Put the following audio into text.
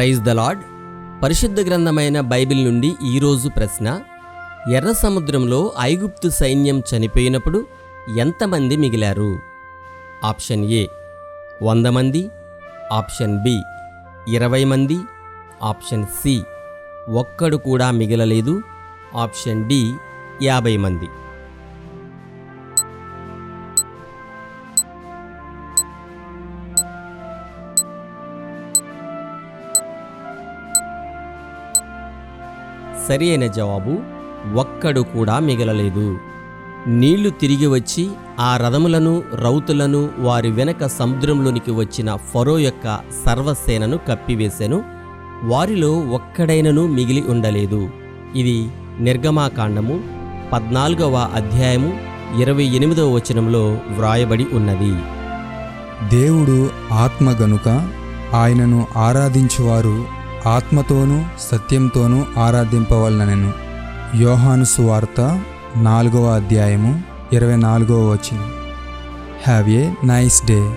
Praise the lord పరిశుద్ధ గ్రంథమైన Bible నుండి ఈరోజు ప్రశ్న ఎర్ర సముద్రంలో ఐగుప్తు సైన్యం చనిపోయినప్పుడు ఎంతమంది మిగిలారు? ఆప్షన్ ఏ వంద మంది. ఆప్షన్ బి ఇరవై మంది. ఆప్షన్ సి ఒక్కడు కూడా మిగలలేదు. ఆప్షన్ డి యాభై మంది. సరి అయిన జవాబు ఒక్కడు కూడా మిగలలేదు. నీళ్ళు తిరిగి వచ్చి ఆ రథములను రౌతులను వారి వెనక సముద్రంలోనికి వచ్చిన ఫరో యొక్క సర్వసేనను కప్పివేశాను వారిలో ఒక్కడైనను మిగిలి ఉండలేదు. ఇది నిర్గమాకాండము పద్నాలుగవ అధ్యాయము ఇరవై ఎనిమిదవ వచనంలో వ్రాయబడి ఉన్నది. దేవుడు ఆత్మ గనుక ఆయనను ఆరాధించువారు ఆత్మతోనూ సత్యంతోనూ ఆరాధింపవలనెను. యోహాను సువార్త నాలుగవ అధ్యాయము ఇరవై నాలుగవ వచనం. Have a nice day